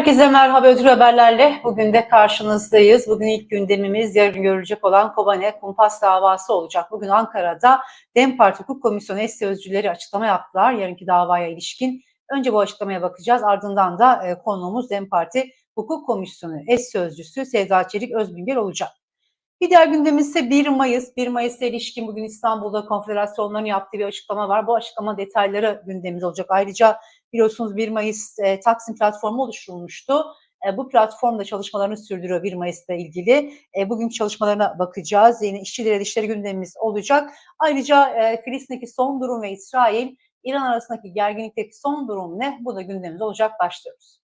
Herkese merhaba Özgür Haberler'le. Bugün de karşınızdayız. Bugün ilk gündemimiz yarın görülecek olan Kobane Kumpas davası olacak. Bugün Ankara'da DEM Parti Hukuk Komisyonu eş sözcüleri açıklama yaptılar yarınki davaya ilişkin. Önce bu açıklamaya bakacağız. Ardından da e, konuğumuz DEM Parti Hukuk Komisyonu eş sözcüsü Sevda Çelik Özbingöl olacak. Bir diğer gündemimiz ise 1 Mayıs. 1 Mayıs'ta ilişkin bugün İstanbul'da konfederasyonların yaptığı bir açıklama var. Bu açıklama detayları gündemimiz olacak. Ayrıca biliyorsunuz 1 Mayıs e, Taksim platformu oluşturulmuştu. E, bu platformda çalışmalarını sürdürüyor 1 Mayıs'ta ilgili. E, bugünkü çalışmalarına bakacağız. Yine işçi direnişleri gündemimiz olacak. Ayrıca e, Filistin'deki son durum ve İsrail, İran arasındaki gerginlikteki son durum ne? Bu da gündemimiz olacak. Başlıyoruz.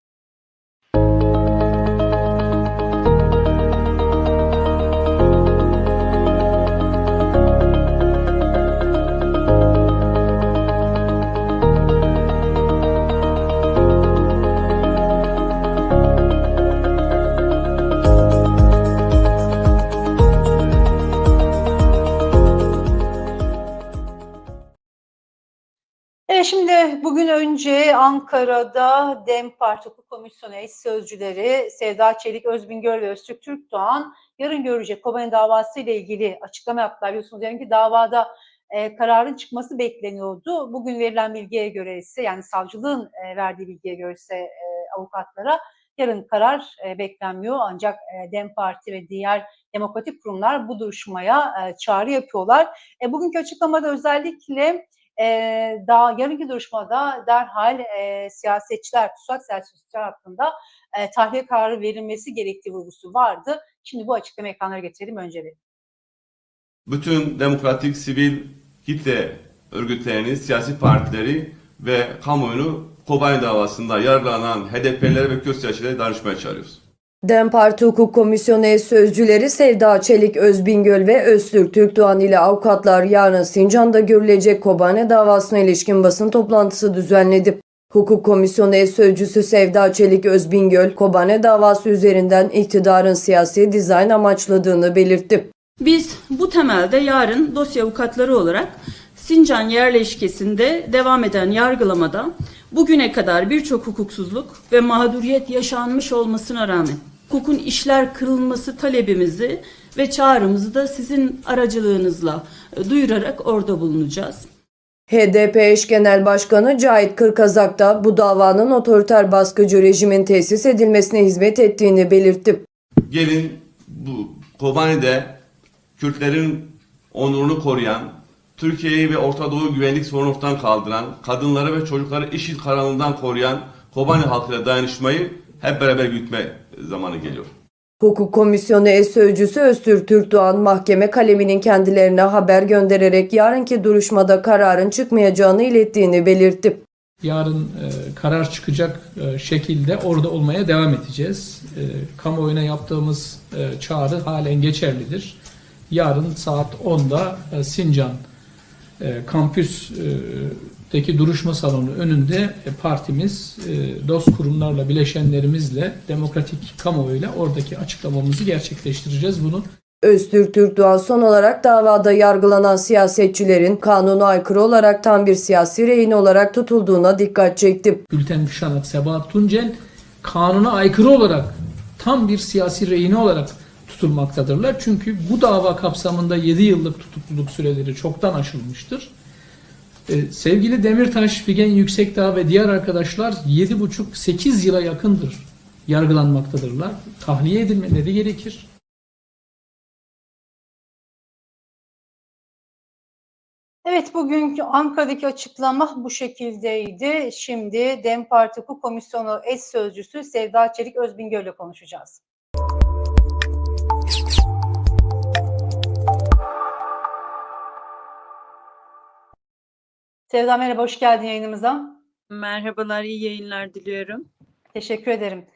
Evet şimdi bugün önce Ankara'da DEM Parti Hukuk Komisyonu eş sözcüleri Sevda Çelik, Özbingöl ve Öztürk Türkdoğan yarın görecek Kobani davası ile ilgili açıklama yaptılar. Biliyorsunuz yarınki davada e, kararın çıkması bekleniyordu. Bugün verilen bilgiye göre ise yani savcılığın e, verdiği bilgiye göre ise e, avukatlara yarın karar e, beklenmiyor. Ancak e, DEM Parti ve diğer demokratik kurumlar bu duruşmaya e, çağrı yapıyorlar. E, bugünkü açıklamada özellikle e, daha yarınki duruşmada derhal e, siyasetçiler, tutsak siyasetçiler hakkında e, tahliye kararı verilmesi gerektiği vurgusu vardı. Şimdi bu açıklama ekranlara getirelim önce bir. bütün demokratik sivil kitle örgütlerini, siyasi partileri ve kamuoyunu Kobani davasında yargılanan HDP'lilere ve Kürt siyasetçilere danışmaya çağırıyoruz. DEM Parti Hukuk Komisyonu eş sözcüleri Sevda Çelik, Özbingöl ve Öztürk Türkdoğan ile avukatlar yarın Sincan'da görülecek Kobane davasına ilişkin basın toplantısı düzenledi. Hukuk Komisyonu eş sözcüsü Sevda Çelik Özbingöl, Kobane davası üzerinden iktidarın siyasi dizayn amaçladığını belirtti. Biz bu temelde yarın dosya avukatları olarak Sincan yerleşkesinde devam eden yargılamada bugüne kadar birçok hukuksuzluk ve mağduriyet yaşanmış olmasına rağmen hukukun işler kırılması talebimizi ve çağrımızı da sizin aracılığınızla e, duyurarak orada bulunacağız. HDP eş genel başkanı Cahit Kırkazak da bu davanın otoriter baskıcı rejimin tesis edilmesine hizmet ettiğini belirtti. Gelin bu Kobani'de Kürtlerin onurunu koruyan, Türkiye'yi ve Orta Doğu güvenlik sorunu ortadan kaldıran, kadınları ve çocukları IŞİD karanlığından koruyan Kobani halkıyla dayanışmayı hep beraber yürütme zamanı geliyor. Hukuk Komisyonu eş sözcüsü Öztürk Türkdoğan mahkeme kaleminin kendilerine haber göndererek yarınki duruşmada kararın çıkmayacağını ilettiğini belirtti. Yarın e, karar çıkacak e, şekilde orada olmaya devam edeceğiz. E, kamuoyuna yaptığımız e, çağrı halen geçerlidir. Yarın saat 10'da e, Sincan e, kampüsteki duruşma salonu önünde e, partimiz e, dost kurumlarla, bileşenlerimizle, demokratik kamuoyuyla oradaki açıklamamızı gerçekleştireceğiz. Bunu Öztürk Türkdoğan son olarak davada yargılanan siyasetçilerin kanuna aykırı olarak tam bir siyasi rehin olarak tutulduğuna dikkat çekti. Gülten Kuşanak, Sebahat Tuncel kanuna aykırı olarak tam bir siyasi rehine olarak tutulmaktadırlar. Çünkü bu dava kapsamında 7 yıllık tutukluluk süreleri çoktan aşılmıştır. Ee, sevgili Demirtaş, Figen Yüksekdağ ve diğer arkadaşlar 7,5-8 yıla yakındır yargılanmaktadırlar. Tahliye edilmeleri gerekir. Evet bugünkü Ankara'daki açıklama bu şekildeydi. Şimdi DEM Parti Hukuk Komisyonu eş sözcüsü Sevda Çelik Özbingöl ile konuşacağız. Sevda merhaba, hoş geldin yayınımıza. Merhabalar, iyi yayınlar diliyorum. Teşekkür ederim.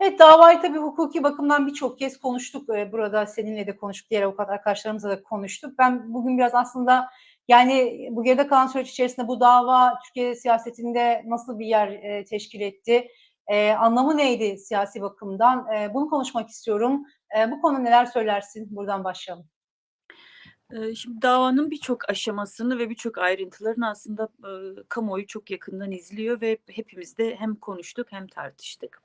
Evet davayı tabii hukuki bakımdan birçok kez konuştuk. Ee, burada seninle de konuştuk, diğer avukat arkadaşlarımızla da konuştuk. Ben bugün biraz aslında yani bu geride kalan süreç içerisinde bu dava Türkiye siyasetinde nasıl bir yer e, teşkil etti? E, anlamı neydi siyasi bakımdan? E, bunu konuşmak istiyorum. E, bu konuda neler söylersin? Buradan başlayalım. Şimdi davanın birçok aşamasını ve birçok ayrıntılarını aslında, kamuoyu çok yakından izliyor ve hepimiz de hem konuştuk hem tartıştık.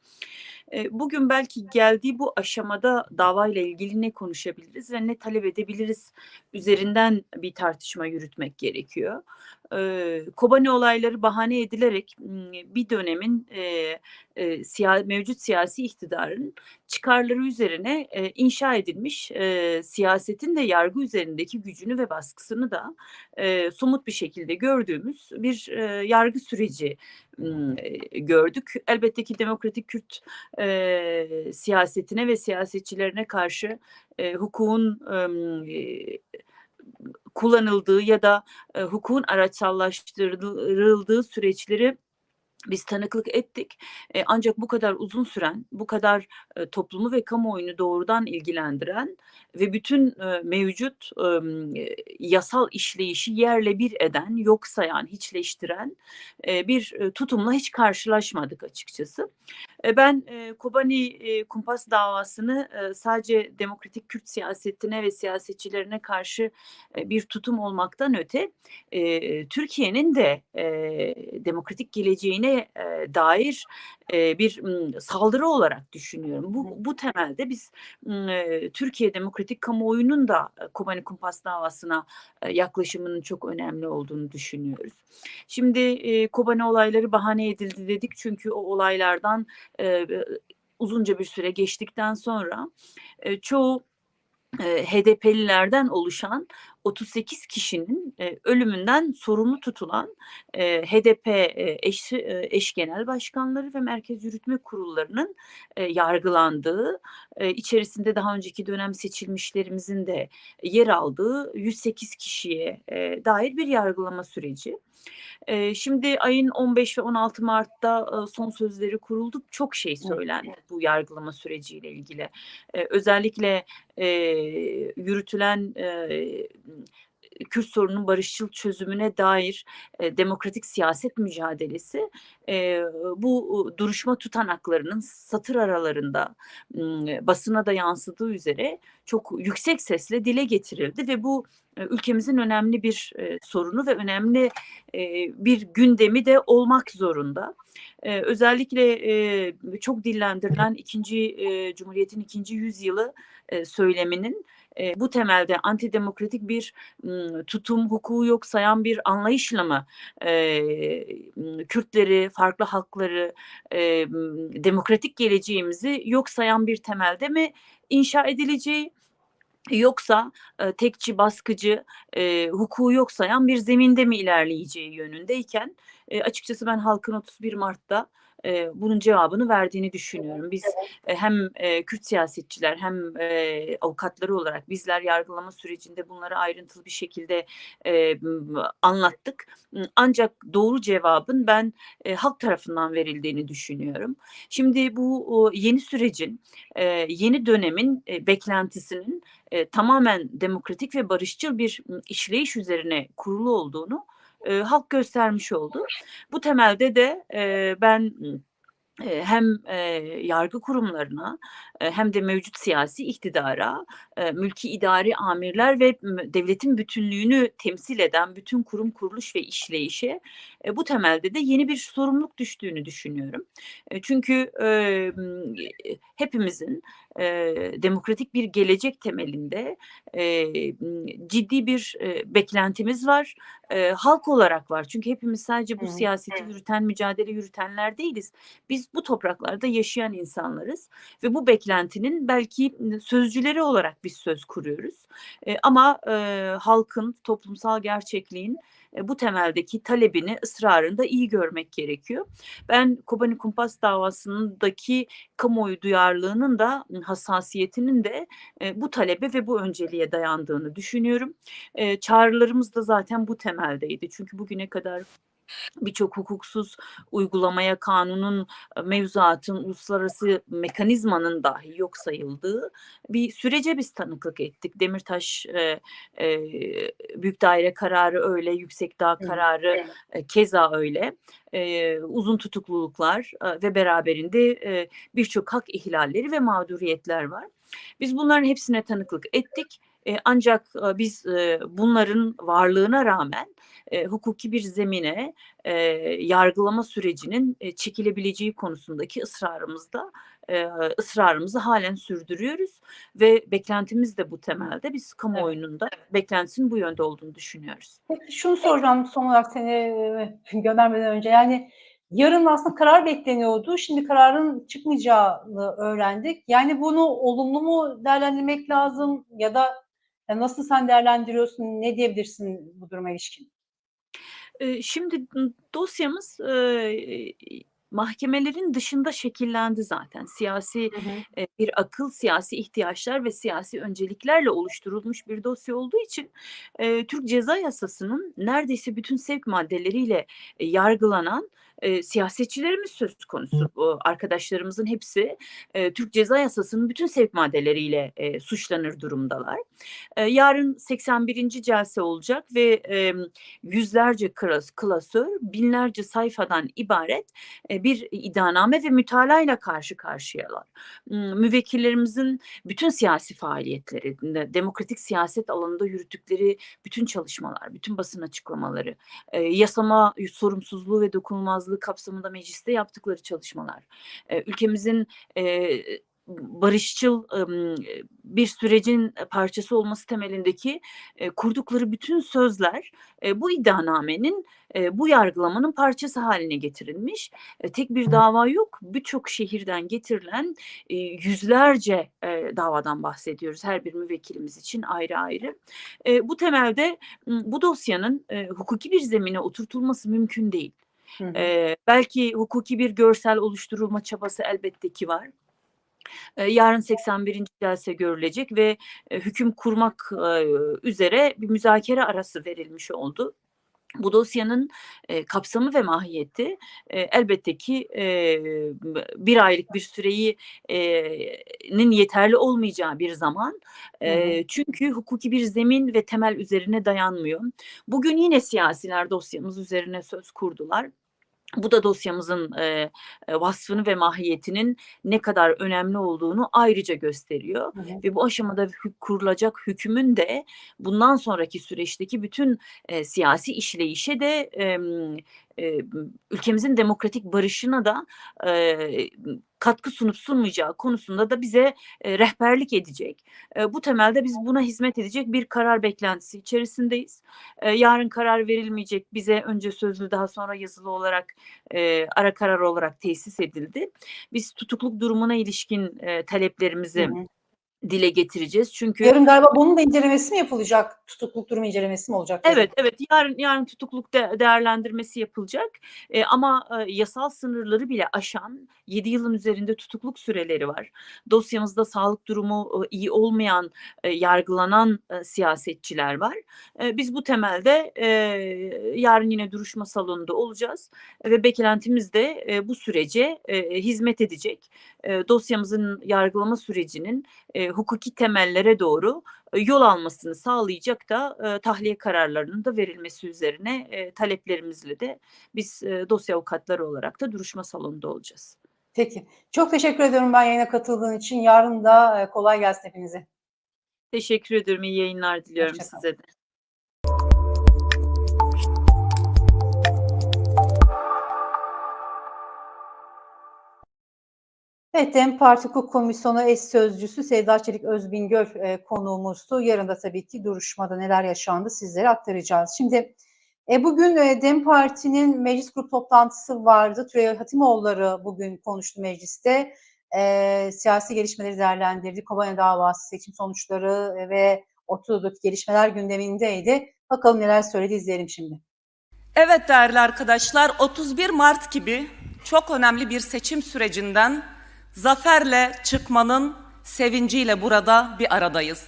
Bugün belki geldiği bu aşamada davayla ilgili ne konuşabiliriz ve ne talep edebiliriz üzerinden bir tartışma yürütmek gerekiyor. E, Kobani olayları bahane edilerek bir dönemin e, e, siya- mevcut siyasi iktidarın çıkarları üzerine e, inşa edilmiş e, siyasetin de yargı üzerindeki gücünü ve baskısını da e, somut bir şekilde gördüğümüz bir e, yargı süreci gördük. Elbette ki demokratik Kürt e, siyasetine ve siyasetçilerine karşı e, hukukun e, kullanıldığı ya da e, hukukun araçsallaştırıldığı süreçleri biz tanıklık ettik. E, ancak bu kadar uzun süren, bu kadar e, toplumu ve kamuoyunu doğrudan ilgilendiren ve bütün e, mevcut e, yasal işleyişi yerle bir eden, yok sayan, hiçleştiren e, bir e, tutumla hiç karşılaşmadık açıkçası. E, ben e, Kobani e, kumpas davasını e, sadece demokratik Kürt siyasetine ve siyasetçilerine karşı e, bir tutum olmaktan öte e, Türkiye'nin de e, demokratik geleceğine e, dair e, bir m, saldırı olarak düşünüyorum. Bu, bu temelde biz m, Türkiye demokratik kamuoyunun da Kobani kumpas davasına e, yaklaşımının çok önemli olduğunu düşünüyoruz. Şimdi e, Kobani olayları bahane edildi dedik çünkü o olaylardan e, uzunca bir süre geçtikten sonra e, çoğu HDP'lilerden oluşan 38 kişinin e, ölümünden sorumlu tutulan e, HDP e, eş, e, eş genel başkanları ve merkez yürütme kurullarının e, yargılandığı, e, içerisinde daha önceki dönem seçilmişlerimizin de yer aldığı 108 kişiye e, dair bir yargılama süreci. E, şimdi ayın 15 ve 16 Mart'ta e, son sözleri kuruldu. Çok şey söylendi bu yargılama süreciyle ilgili. E, özellikle e, yürütülen e, Kürt sorunun barışçıl çözümüne dair e, demokratik siyaset mücadelesi e, bu duruşma tutanaklarının satır aralarında m, basına da yansıdığı üzere çok yüksek sesle dile getirildi ve bu e, ülkemizin önemli bir e, sorunu ve önemli e, bir gündemi de olmak zorunda. E, özellikle e, çok dillendirilen ikinci e, Cumhuriyet'in ikinci yüzyılı e, söyleminin e, bu temelde antidemokratik bir m, tutum, hukuku yok sayan bir anlayışla mı e, Kürtleri, farklı halkları, e, demokratik geleceğimizi yok sayan bir temelde mi inşa edileceği? Yoksa e, tekçi, baskıcı, e, hukuku yok sayan bir zeminde mi ilerleyeceği yönündeyken e, açıkçası ben halkın 31 Mart'ta e, bunun cevabını verdiğini düşünüyorum. Biz e, hem e, Kürt siyasetçiler hem e, avukatları olarak bizler yargılama sürecinde bunları ayrıntılı bir şekilde e, anlattık. Ancak doğru cevabın ben e, halk tarafından verildiğini düşünüyorum. Şimdi bu o, yeni sürecin, e, yeni dönemin e, beklentisinin e, tamamen demokratik ve barışçıl bir işleyiş üzerine kurulu olduğunu e, halk göstermiş oldu. Bu temelde de e, ben hem e, yargı kurumlarına e, hem de mevcut siyasi iktidara, e, mülki idari amirler ve devletin bütünlüğünü temsil eden bütün kurum kuruluş ve işleyişe e, bu temelde de yeni bir sorumluluk düştüğünü düşünüyorum. E, çünkü e, hepimizin e, demokratik bir gelecek temelinde e, ciddi bir e, beklentimiz var. E, halk olarak var. Çünkü hepimiz sadece bu siyaseti yürüten, mücadele yürütenler değiliz. Biz bu topraklarda yaşayan insanlarız ve bu beklentinin belki sözcüleri olarak biz söz kuruyoruz. E, ama e, halkın, toplumsal gerçekliğin bu temeldeki talebini, ısrarını da iyi görmek gerekiyor. Ben Kobani Kumpas davasındaki kamuoyu duyarlılığının da hassasiyetinin de bu talebe ve bu önceliğe dayandığını düşünüyorum. Çağrılarımız da zaten bu temeldeydi. Çünkü bugüne kadar birçok hukuksuz uygulamaya kanunun mevzuatın uluslararası mekanizmanın dahi yok sayıldığı bir sürece biz tanıklık ettik. Demirtaş e, e, büyük daire kararı öyle, yüksek dağ kararı e, keza öyle. E, uzun tutukluluklar e, ve beraberinde e, birçok hak ihlalleri ve mağduriyetler var. Biz bunların hepsine tanıklık ettik. E, ancak e, biz e, bunların varlığına rağmen e, hukuki bir zemine e, yargılama sürecinin e, çekilebileceği konusundaki ısrarımızda e, ısrarımızı halen sürdürüyoruz ve beklentimiz de bu temelde. Biz kamuoyunun da beklentisinin bu yönde olduğunu düşünüyoruz. Peki şunu soracağım son olarak seni göndermeden önce. Yani yarın aslında karar bekleniyordu. Şimdi kararın çıkmayacağını öğrendik. Yani bunu olumlu mu değerlendirmek lazım ya da nasıl sen değerlendiriyorsun? Ne diyebilirsin bu duruma ilişkin? Şimdi dosyamız, mahkemelerin dışında şekillendi zaten. Siyasi, Hı hı. eee, bir akıl, siyasi ihtiyaçlar ve siyasi önceliklerle oluşturulmuş bir dosya olduğu için, eee, Türk Ceza Yasası'nın neredeyse bütün sevk maddeleriyle, eee, yargılanan, eee, siyasetçilerimiz söz konusu. Bu arkadaşlarımızın hepsi, eee, Türk Ceza Yasası'nın bütün sevk maddeleriyle, eee, suçlanır durumdalar. Eee, yarın 81. celse olacak ve, emm, yüzlerce kras klasör, binlerce sayfadan ibaret, eee, bir iddianame ve mütalayla karşı karşıyalar. Müvekkillerimizin bütün siyasi faaliyetleri, de demokratik siyaset alanında yürüttükleri bütün çalışmalar, bütün basın açıklamaları, eee, yasama sorumsuzluğu ve dokunulmazlığı kapsamında mecliste yaptıkları çalışmalar, eee, ülkemizin, eee, barışçıl, bir sürecin parçası olması temelindeki, kurdukları bütün sözler, bu iddianamenin, bu yargılamanın parçası hâline getirilmiş. Eee, tek bir dava yok, birçok şehirden getirilen, yüzlerce, davadan bahsediyoruz her bir müvekkilimiz için ayrı ayrı. Bu temelde, bu dosyanın, hukuki bir zemine oturtulması mümkün değil. Hı hı. Eee, belki hukuki bir görsel oluşturulma çabası elbette ki var. Yarın 81. celse görülecek ve, hüküm kurmak, üzere bir müzakere arası verilmiş oldu. Bu dosyanın, eee, kapsamı ve mahiyeti, eee, elbette ki, eee, b 1 aylık bir süreyi nin yeterli olmayacağı bir zaman. Eee, çünkü hukuki bir zemin ve temel üzerine dayanmıyor. Bugün yine siyasiler dosyamız üzerine söz kurdular. Bu da dosyamızın, eee, vasfını ve mahiyetinin ne kadar önemli olduğunu ayrıca gösteriyor Hı hı. ve bu aşamada hük kurulacak hükmün de bundan sonraki süreçteki bütün, eee, siyasi işleyişe de, emm, ülkemizin demokratik barışına da, eee, katkı sunup sunmayacağı konusunda da bize, eee, rehberlik edecek. Eee, bu temelde biz buna hizmet edecek bir karar beklentisi içerisindeyiz. Eee, yarın karar verilmeyecek, bize önce sözlü daha sonra yazılı olarak, eee, ara karar olarak tesis edildi. Biz tutukluk durumuna ilişkin, Hı taleplerimizi hı. Dile getireceğiz. Çünkü Yarın galiba bunun da incelemesi mi yapılacak? Tutukluk durumu incelemesi mi olacak? Evet, evet. Yarın yarın tutukluk de değerlendirmesi yapılacak. Eee, ama, eee, yasal sınırları bile aşan 7 yılın üzerinde tutukluk süreleri var. Dosyamızda sağlık durumu, ııı, iyi olmayan, eee, yargılanan, eee, siyasetçiler var. Eee, biz bu temelde, eee, yarın yine duruşma salonunda olacağız ve beklentimiz de, eee, bu sürece, eee, hizmet edecek. Eee, dosyamızın yargılama sürecinin, eee, hukuki temellere doğru, eee, yol almasını sağlayacak da, eee, tahliye kararlarının da verilmesi üzerine, eee, taleplerimizle de biz, eee, dosya avukatları olarak da duruşma salonunda olacağız. Peki. Çok teşekkür ediyorum ben yayına katıldığın için. Yarın da, eee, kolay gelsin hepinize. Teşekkür ediyorum. İyi yayınlar diliyorum Hoşça kal. size de. Evet, DEM Parti Hukuk Komisyonu eş sözcüsü Sevda Çelik Özbingöl, eee, konuğumuzdu. Yarın da tabii ki duruşmada neler yaşandı sizlere aktaracağız. Şimdi, eee, bugün, eee, DEM Parti'nin meclis grup toplantısı vardı. Tülay Hatimoğulları bugün konuştu mecliste. Eee, siyasi gelişmeleri değerlendirdi. Kobane davası, seçim sonuçları, eee, ve Ortadoğu'daki gelişmeler gündemindeydi. Bakalım neler söyledi, izleyelim şimdi. Evet değerli arkadaşlar, 31 Mart gibi çok önemli bir seçim sürecinden zaferle çıkmanın sevinciyle burada bir aradayız.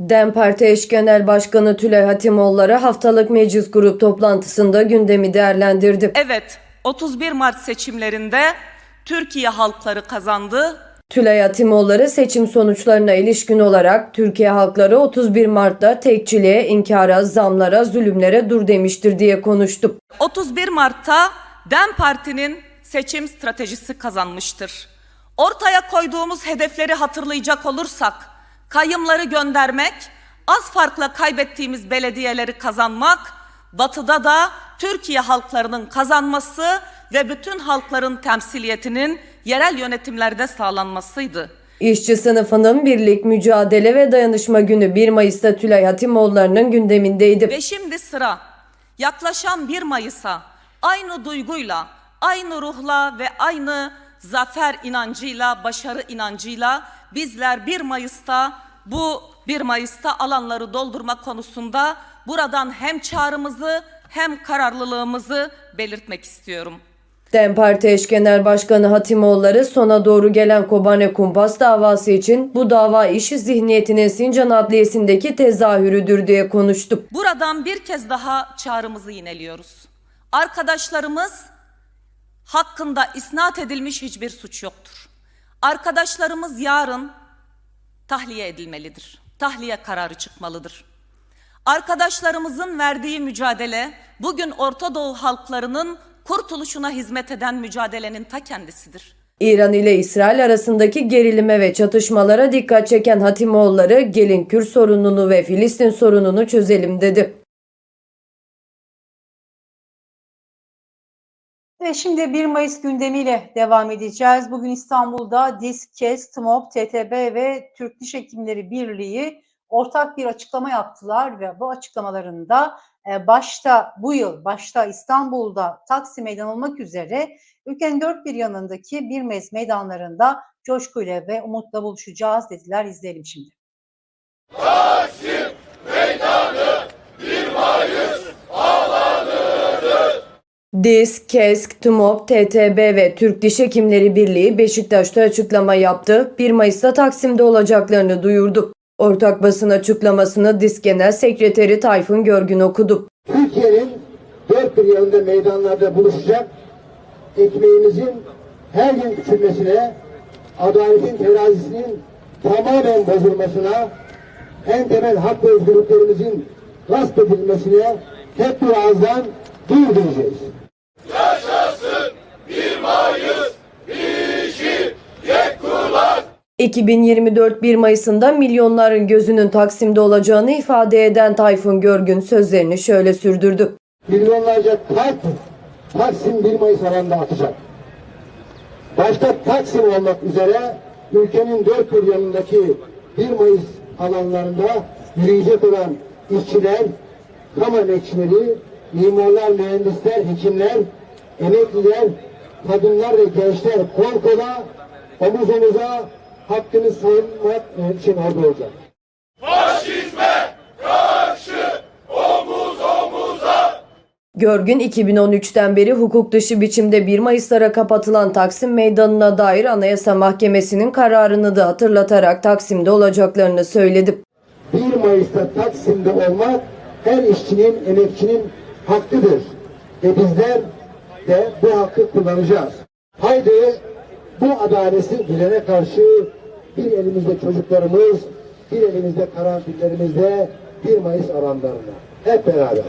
DEM Parti Eş Genel Başkanı Tülay Hatimoğulları haftalık meclis grup toplantısında gündemi değerlendirdi. Evet, 31 Mart seçimlerinde Türkiye halkları kazandı. Tülay Hatimoğulları seçim sonuçlarına ilişkin olarak Türkiye halkları 31 Mart'ta tekçiliğe, inkara, zamlara, zulümlere dur demiştir diye konuştu. 31 Mart'ta DEM Parti'nin seçim stratejisi kazanmıştır. Ortaya koyduğumuz hedefleri hatırlayacak olursak, kayımları göndermek, az farkla kaybettiğimiz belediyeleri kazanmak, batıda da Türkiye halklarının kazanması ve bütün halkların temsiliyetinin yerel yönetimlerde sağlanmasıydı. İşçi sınıfının birlik, mücadele ve dayanışma günü 1 Mayıs'ta Tülay Hatimoğulları'nın gündemindeydi. Ve şimdi sıra yaklaşan 1 Mayıs'a aynı duyguyla, aynı ruhla ve aynı zafer inancıyla, başarı inancıyla bizler 1 Mayıs'ta bu 1 Mayıs'ta alanları doldurma konusunda buradan hem çağrımızı hem kararlılığımızı belirtmek istiyorum. DEM Parti eş genel başkanı Hatimoğulları sona doğru gelen Kobane Kumpas davası için bu dava işi zihniyetinin Sincan Adliyesi'ndeki tezahürüdür diye konuştu. Buradan bir kez daha çağrımızı yineliyoruz. Arkadaşlarımız hakkında isnat edilmiş hiçbir suç yoktur. Arkadaşlarımız yarın tahliye edilmelidir. Tahliye kararı çıkmalıdır. Arkadaşlarımızın verdiği mücadele bugün Orta Doğu halklarının kurtuluşuna hizmet eden mücadelenin ta kendisidir. İran ile İsrail arasındaki gerilime ve çatışmalara dikkat çeken Hatimoğulları gelin Kürt sorununu ve Filistin sorununu çözelim dedi. Şimdi 1 Mayıs gündemiyle devam edeceğiz. Bugün İstanbul'da DİSK, KES, TMOB, TTB ve Türk Diş Hekimleri Birliği ortak bir açıklama yaptılar ve bu açıklamalarında e, başta bu yıl, başta İstanbul'da Taksim Meydan olmak üzere ülkenin dört bir yanındaki 1 Mayıs meydanlarında coşkuyla ve umutla buluşacağız dediler. İzleyelim şimdi. DİSK, KESK, TMOB, TTB ve Türk Diş Hekimleri Birliği Beşiktaş'ta açıklama yaptı. 1 Mayıs'ta Taksim'de olacaklarını duyurdu. Ortak basın açıklamasını DİSK Genel Sekreteri Tayfun Görgün okudu. Türkiye'nin dört bir yanında meydanlarda buluşacak, ekmeğimizin her gün küçülmesine, adaletin terazisinin tamamen bozulmasına, en temel hak ve özgürlüklerimizin gasp edilmesine hep bir ağızdan dur diyeceğiz. 2024 1 Mayıs'ında milyonların gözünün Taksim'de olacağını ifade eden Tayfun Görgün sözlerini şöyle sürdürdü. Milyonlarca kalp Taksim 1 Mayıs alanda atacak. Başta Taksim olmak üzere ülkenin dört bir yanındaki 1 Mayıs alanlarında yürüyecek olan işçiler, kamu emekçileri, mimarlar, mühendisler, hekimler, emekliler, kadınlar ve gençler kol kola, omuz omuza hakkını savunmak için orada olacak. Görgün 2013'ten beri hukuk dışı biçimde 1 Mayıs'lara kapatılan Taksim Meydanı'na dair Anayasa Mahkemesi'nin kararını da hatırlatarak Taksim'de olacaklarını söyledi. 1 Mayıs'ta Taksim'de olmak her işçinin, emekçinin hakkıdır. Ve bizler de bu hakkı kullanacağız. Haydi bu adaleti düzene karşı bir elimizde çocuklarımız, bir elimizde karanfillerimizde 1 Mayıs alanlarına. Hep beraber.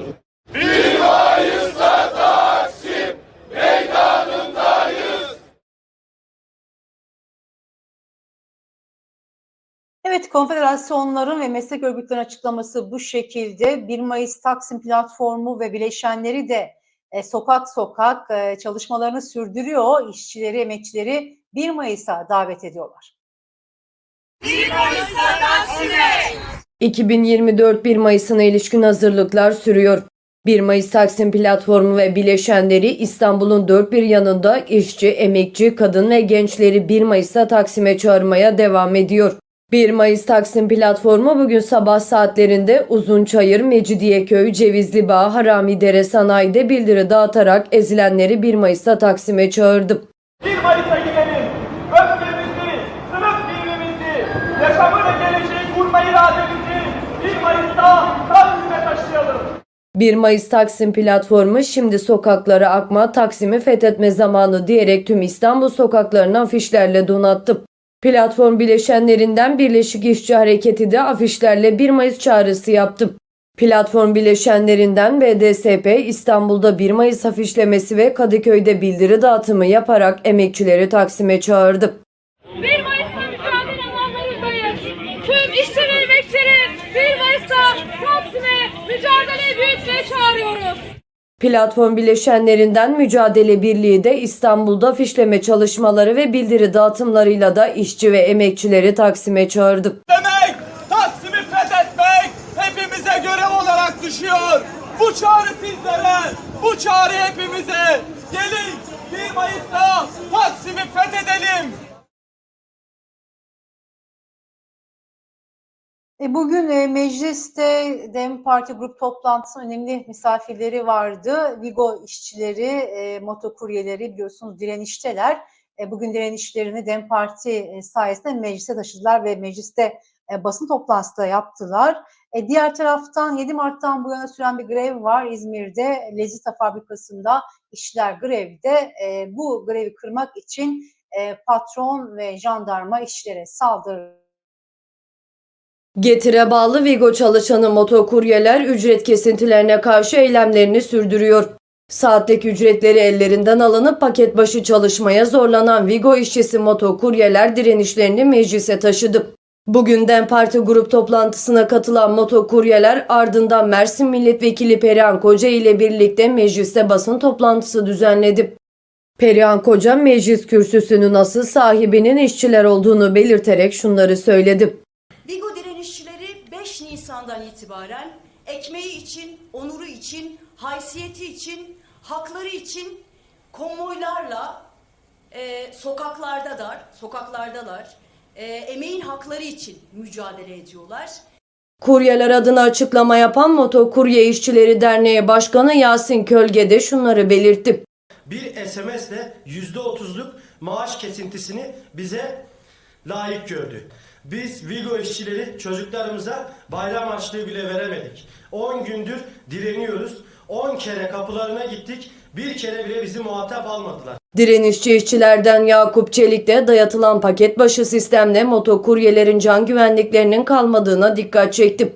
Evet, konfederasyonların ve meslek örgütlerinin açıklaması bu şekilde. 1 Mayıs Taksim platformu ve bileşenleri de e, sokak sokak e, çalışmalarını sürdürüyor. İşçileri, emekçileri 1 Mayıs'a davet ediyorlar. 2024 1 Mayıs'ına ilişkin hazırlıklar sürüyor. 1 Mayıs Taksim platformu ve bileşenleri İstanbul'un dört bir yanında işçi, emekçi, kadın ve gençleri 1 Mayıs'ta Taksim'e çağırmaya devam ediyor. 1 Mayıs Taksim platformu bugün sabah saatlerinde Uzunçayır, Mecidiyeköy, Cevizlibağ, Haramidere Sanayi'de bildiri dağıtarak ezilenleri 1 Mayıs'ta Taksim'e çağırdı. 1 Mayıs'a gidelim. Öfkemizi, sınıf birliğimizi, yaşamı ve geleceği kurma irademizi 1 Mayıs'ta Taksim'e taşıyalım. 1 Mayıs Taksim platformu şimdi sokaklara akma Taksim'i fethetme zamanı diyerek tüm İstanbul sokaklarını afişlerle donattı. Platform bileşenlerinden Birleşik İşçi Hareketi de afişlerle 1 Mayıs çağrısı yaptı. Platform bileşenlerinden BDSP İstanbul'da 1 Mayıs afişlemesi ve Kadıköy'de bildiri dağıtımı yaparak emekçileri Taksim'e çağırdı. 1 Mayıs'ta mücadele alanlarındayız. Tüm işçi ve emekçileri 1 Mayıs'ta Taksim'e mücadele büyütmeye çağırıyoruz. Platform bileşenlerinden Mücadele Birliği de İstanbul'da fişleme çalışmaları ve bildiri dağıtımlarıyla da işçi ve emekçileri Taksim'e çağırdı. demek, Taksim'i fethetmek hepimize görev olarak düşüyor. Bu çağrı sizlere, bu çağrı hepimize. Gelin 1 Mayıs'ta Taksim'i fethedelim. E, Bugün e, mecliste Dem Parti grup toplantısının önemli misafirleri vardı. Vigo işçileri, e, motokuryeleri biliyorsunuz direnişteler. E, Bugün direnişlerini Dem Parti e, sayesinde meclise taşıdılar ve mecliste e, basın toplantısı da yaptılar. E, Diğer taraftan 7 Mart'tan bu yana süren bir grev var İzmir'de. Lezita fabrikasında işçiler grevde. E, Bu grevi kırmak için e, patron ve jandarma işçilere saldırdı. Getire bağlı Vigo çalışanı motokuryeler ücret kesintilerine karşı eylemlerini sürdürüyor. Saatlik ücretleri ellerinden alınıp paket başı çalışmaya zorlanan Vigo işçisi motokuryeler direnişlerini meclise taşıdı. Bugün DEM Parti grup toplantısına katılan motokuryeler ardından Mersin Milletvekili Perihan Koca ile birlikte mecliste basın toplantısı düzenledi. Perihan Koca meclis kürsüsünün asıl sahibinin işçiler olduğunu belirterek şunları söyledi. Vigo direnişçileri 5 Nisan'dan itibaren ekmeği için, onuru için, haysiyeti için, hakları için konvoylarla e, sokaklardalar, sokaklardalar. E, emeğin hakları için mücadele ediyorlar. Kuryeler adına açıklama yapan Motokurye İşçileri Derneği Başkanı Yasin Kölge de şunları belirtti. bir SMS'le %30'luk maaş kesintisini bize layık gördü. Biz Vigo işçileri çocuklarımıza bayram harçlığı bile veremedik. 10 gündür direniyoruz. 10 kere kapılarına gittik. Bir kere bile bizi muhatap almadılar. Direnişçi işçilerden Yakup Çelik de dayatılan paket başı sistemle motokuryelerin can güvenliklerinin kalmadığına dikkat çekti.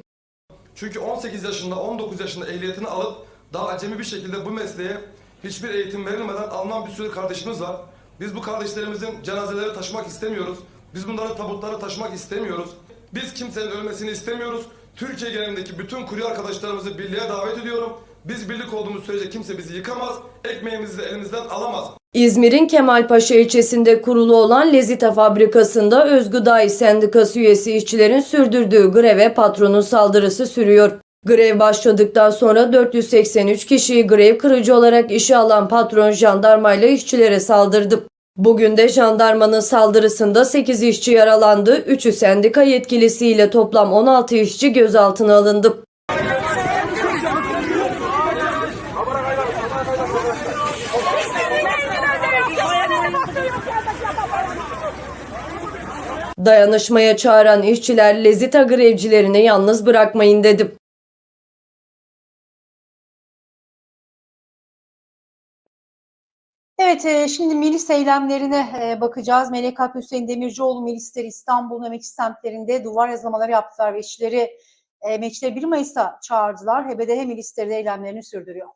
Çünkü 18 yaşında, 19 yaşında ehliyetini alıp daha acemi bir şekilde bu mesleğe hiçbir eğitim verilmeden alınan bir sürü kardeşimiz var. Biz bu kardeşlerimizin cenazeleri taşımak istemiyoruz. Biz bunların tabutları taşımak istemiyoruz. Biz kimsenin ölmesini istemiyoruz. Türkiye genelindeki bütün kurye arkadaşlarımızı birliğe davet ediyorum. Biz birlik olduğumuz sürece kimse bizi yıkamaz, ekmeğimizi de elimizden alamaz. İzmir'in Kemalpaşa ilçesinde kurulu olan Lezita fabrikasında Özgıday Sendikası üyesi işçilerin sürdürdüğü greve patronun saldırısı sürüyor. Grev başladıktan sonra 483 kişiyi grev kırıcı olarak işe alan patron jandarmayla işçilere saldırdı. Bugün de jandarmanın saldırısında 8 işçi yaralandı, 3'ü sendika yetkilisiyle toplam 16 işçi gözaltına alındı. Dayanışmaya çağıran işçiler Lezita grevcilerini yalnız bırakmayın dedi. Evet, e, şimdi milis eylemlerine e, bakacağız. Melek Alp Hüseyin Demircioğlu milisleri İstanbul'un emekçi semtlerinde duvar yazılamaları yaptılar ve işçileri, emekçileri 1 Mayıs'a çağırdılar. HBDH milisleri de eylemlerini sürdürüyor.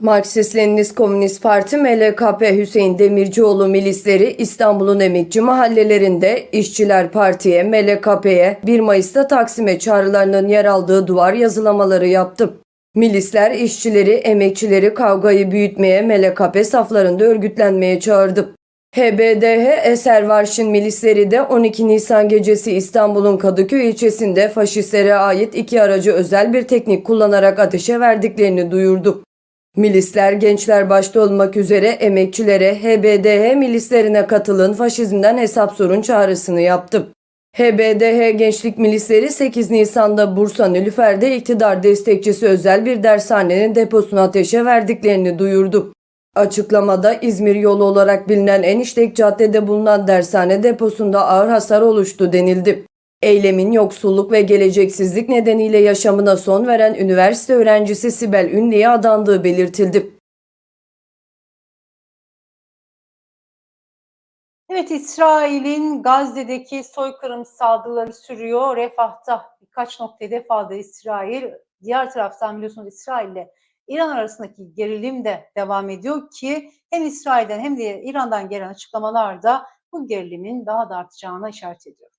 Marksist-Leninist Komünist Parti MLKP Hüseyin Demircioğlu milisleri İstanbul'un emekçi mahallelerinde İşçiler Parti'ye, MLKP'ye 1 Mayıs'ta Taksim'e çağrılarının yer aldığı duvar yazılamaları yaptı. Milisler işçileri, emekçileri kavgayı büyütmeye, MLKP saflarında örgütlenmeye çağırdı. HBDH Eser Varşin milisleri de 12 Nisan gecesi İstanbul'un Kadıköy ilçesinde faşistlere ait iki aracı özel bir teknik kullanarak ateşe verdiklerini duyurdu. Milisler gençler başta olmak üzere emekçilere HBDH milislerine katılın faşizmden hesap sorun çağrısını yaptı. HBDH Gençlik Milisleri 8 Nisan'da Bursa Nilüfer'de iktidar destekçisi özel bir dershanenin deposunu ateşe verdiklerini duyurdu. Açıklamada İzmir yolu olarak bilinen en işlek caddede bulunan dershane deposunda ağır hasar oluştu denildi. Eylemin yoksulluk ve geleceksizlik nedeniyle yaşamına son veren üniversite öğrencisi Sibel Ünlü'ye adandığı belirtildi. Evet, İsrail'in Gazze'deki soykırım saldırıları sürüyor. Refah'ta birkaç noktada defada İsrail. Diğer taraftan biliyorsunuz İsrail ile İran arasındaki gerilim de devam ediyor ki hem İsrail'den hem de İran'dan gelen açıklamalar da bu gerilimin daha da artacağına işaret ediyor.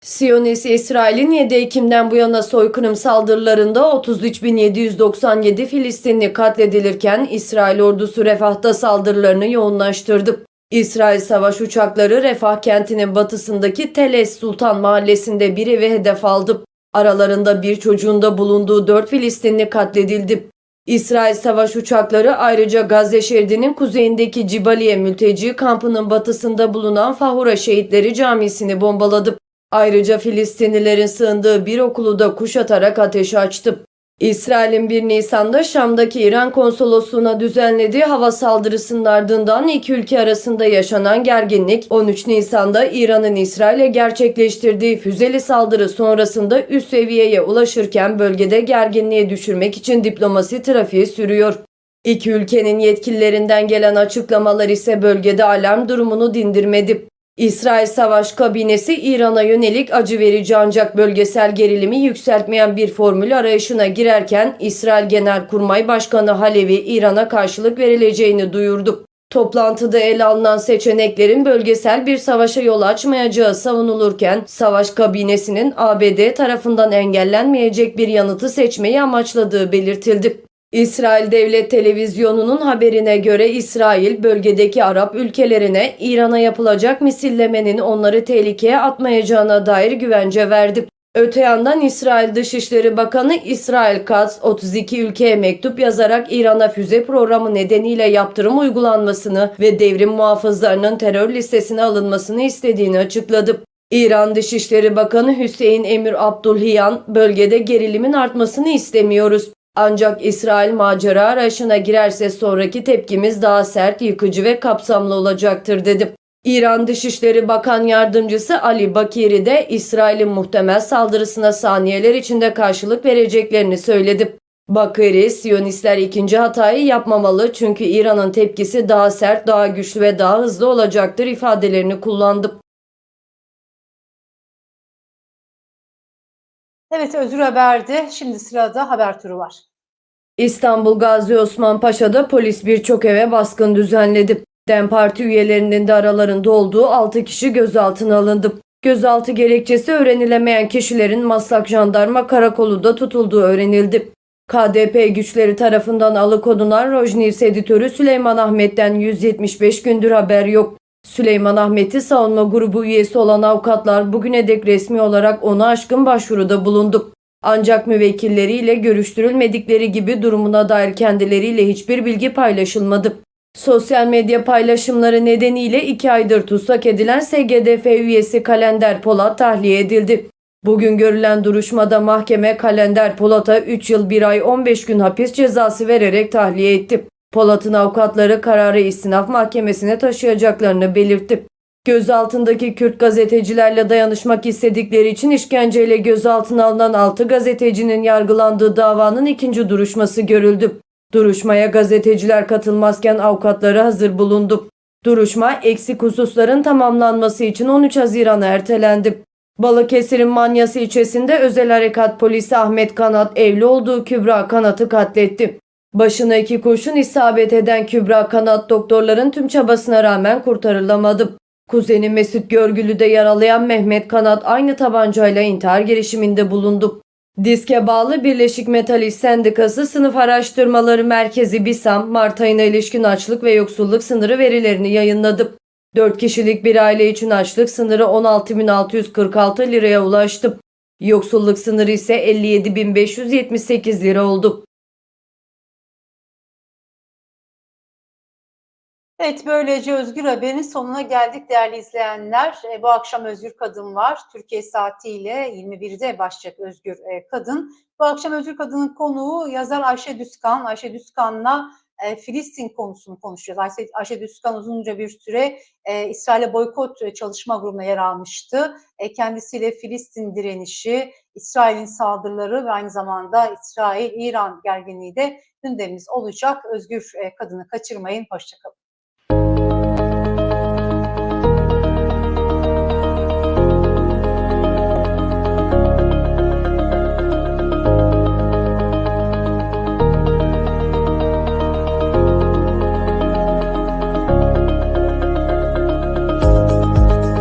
Siyonist İsrail'in 7 Ekim'den bu yana soykırım saldırılarında 33.797 Filistinli katledilirken İsrail ordusu Refah'ta saldırılarını yoğunlaştırdı. İsrail savaş uçakları Refah kentinin batısındaki Tel Es Sultan mahallesinde bir evi hedef aldı. Aralarında bir çocuğun da bulunduğu 4 Filistinli katledildi. İsrail savaş uçakları ayrıca Gazze şeridinin kuzeyindeki Cibaliye mülteci kampının batısında bulunan Fahura Şehitleri Camisi'ni bombaladı. Ayrıca Filistinlilerin sığındığı bir okulu da kuşatarak ateş açtı. İsrail'in 1 Nisan'da Şam'daki İran konsolosluğuna düzenlediği hava saldırısının ardından iki ülke arasında yaşanan gerginlik 13 Nisan'da İran'ın İsrail'e gerçekleştirdiği füzeli saldırı sonrasında üst seviyeye ulaşırken bölgede gerginliği düşürmek için diplomasi trafiği sürüyor. İki ülkenin yetkililerinden gelen açıklamalar ise bölgede alarm durumunu dindirmedi. İsrail Savaş Kabinesi İran'a yönelik acı verici ancak bölgesel gerilimi yükseltmeyen bir formül arayışına girerken İsrail Genelkurmay Başkanı Halevi İran'a karşılık verileceğini duyurdu. Toplantıda ele alınan seçeneklerin bölgesel bir savaşa yol açmayacağı savunulurken savaş kabinesinin ABD tarafından engellenmeyecek bir yanıtı seçmeyi amaçladığı belirtildi. İsrail Devlet Televizyonu'nun haberine göre İsrail bölgedeki Arap ülkelerine İran'a yapılacak misillemenin onları tehlikeye atmayacağına dair güvence verdi. Öte yandan İsrail Dışişleri Bakanı İsrail Katz 32 ülkeye mektup yazarak İran'a füze programı nedeniyle yaptırım uygulanmasını ve devrim muhafızlarının terör listesine alınmasını istediğini açıkladı. İran Dışişleri Bakanı Hüseyin Emir Abdulhiyan bölgede gerilimin artmasını istemiyoruz. Ancak İsrail macera arayışına girerse sonraki tepkimiz daha sert, yıkıcı ve kapsamlı olacaktır dedi. İran Dışişleri Bakan Yardımcısı Ali Bakiri de İsrail'in muhtemel saldırısına saniyeler içinde karşılık vereceklerini söyledi. Bakiri, Siyonistler ikinci hatayı yapmamalı çünkü İran'ın tepkisi daha sert, daha güçlü ve daha hızlı olacaktır ifadelerini kullandı. Evet Özür Haber'de şimdi sırada haber turu var. İstanbul Gazi Osman Paşa'da polis birçok eve baskın düzenledi. DEM Parti üyelerinin de aralarında olduğu 6 kişi gözaltına alındı. Gözaltı gerekçesi öğrenilemeyen kişilerin Maslak Jandarma Karakolu'nda tutulduğu öğrenildi. KDP güçleri tarafından alıkonulan Rojnews editörü Süleyman Ahmet'ten 175 gündür haber yok. Süleyman Ahmet'i savunma grubu üyesi olan avukatlar bugüne dek resmi olarak ona aşkın başvuruda bulundu. Ancak müvekkilleriyle görüştürülmedikleri gibi durumuna dair kendileriyle hiçbir bilgi paylaşılmadı. Sosyal medya paylaşımları nedeniyle iki aydır tutsak edilen SGDF üyesi Kalender Polat tahliye edildi. Bugün görülen duruşmada mahkeme Kalender Polat'a 3 yıl 1 ay 15 gün hapis cezası vererek tahliye etti. Polat'ın avukatları kararı istinaf mahkemesine taşıyacaklarını belirtti. Gözaltındaki Kürt gazetecilerle dayanışmak istedikleri için işkenceyle gözaltına alınan 6 gazetecinin yargılandığı davanın ikinci duruşması görüldü. Duruşmaya gazeteciler katılmazken avukatları hazır bulundu. Duruşma eksik hususların tamamlanması için 13 Haziran'a ertelendi. Balıkesir'in Manyası ilçesinde özel harekat polisi Ahmet Kanat evli olduğu Kübra Kanat'ı katletti. Başına iki kurşun isabet eden Kübra Kanat doktorların tüm çabasına rağmen kurtarılamadı. Kuzeni Mesut Görgül'ü de yaralayan Mehmet Kanat aynı tabancayla intihar girişiminde bulundu. Diske bağlı Birleşik Metal İş Sendikası Sınıf Araştırmaları Merkezi BİSAM, Mart ayına ilişkin açlık ve yoksulluk sınırı verilerini yayınladı. 4 kişilik bir aile için açlık sınırı 16.646 liraya ulaştı. Yoksulluk sınırı ise 57.578 lira oldu. Evet böylece Özgür Haber'in sonuna geldik değerli izleyenler. E, bu akşam Özgür Kadın var. Türkiye saatiyle 21'de başlayacak Özgür e, Kadın. Bu akşam Özgür Kadın'ın konuğu yazar Ayşe Düskan. Ayşe Düskan'la e, Filistin konusunu konuşacağız. Ayşe, Ayşe Düskan uzunca bir süre e, İsrail'e boykot çalışma grubuna yer almıştı. E, kendisiyle Filistin direnişi, İsrail'in saldırıları ve aynı zamanda İsrail-İran gerginliği de gündemimiz olacak. Özgür e, Kadın'ı kaçırmayın. Hoşçakalın.